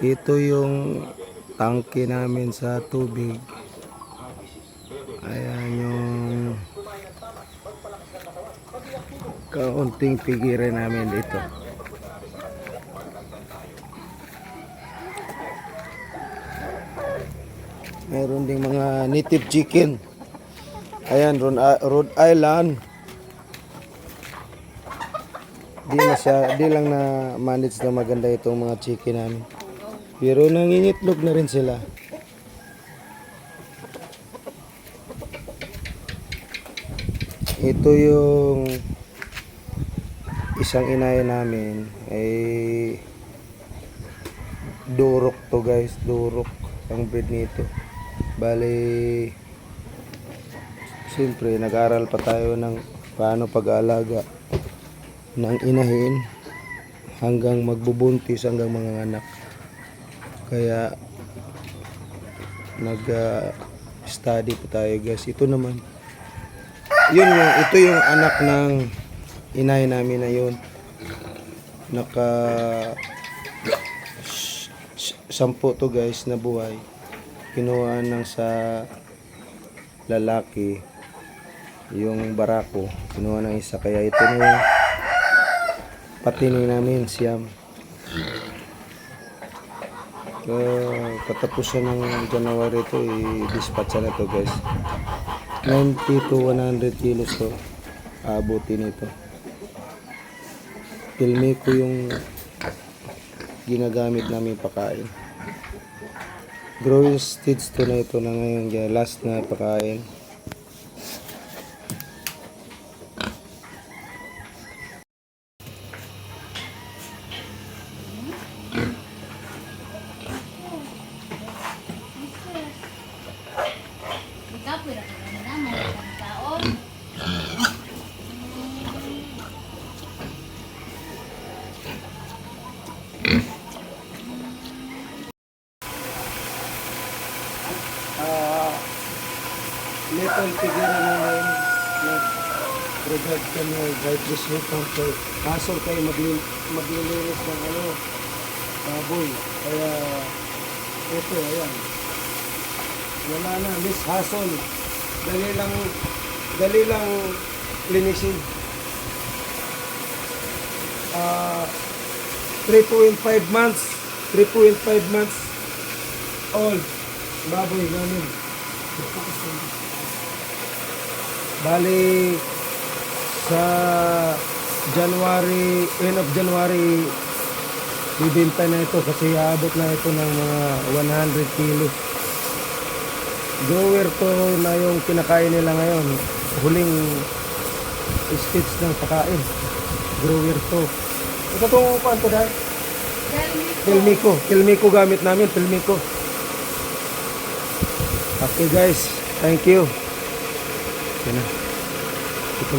Ito yung tangke namin sa tubig. Ayan yung kaunting pigiran namin dito. Meron ding mga native chicken. Ayan, Rhode Island. Di na siya, di lang na manage na maganda itong mga chicken namin. Pero nangingitlog na rin sila. Ito yung isang inaya namin ay durok to guys, durok ang breed nito. Bali Siyempre, nag-aral pa tayo ng paano pag-aalaga ng inahin hanggang magbubuntis hanggang mga anak. Kaya nag-study pa tayo guys. Ito naman. Yun yung, ito yung anak ng inay namin na yun. Naka s- s- sampu to guys na buhay. Kinuha ng sa lalaki yung barako kinuha ng isa kaya ito na yung patini namin siyam uh, katapusan ng January to i-dispatch na to guys. 90 to 100 kilos to aabutin ito pilmi ko yung ginagamit namin pakain. Growing stage to na ito na ngayon last na pakain Ikaw, pwede ka na naman. Isang taon. Uh, little figure namin nag regard kami guide this weekend so hassle kayo maglil maglilinis ng ano baboy. Kaya ito ayan. Wala na miss hassle dali lang dali lang linisin. Ah 3.5 months 3.5 months old baboy namin Bali sa January, end of January bibenta na ito kasi aabot na ito ng mga 100 kilo. Grower to na yung kinakain nila ngayon. Huling stage ng pakain. Grower to. Ito itong kuhan to dahil? Filmiko. Filmiko gamit namin. Filmiko. Okay guys. Thank you. Yan na. Ito.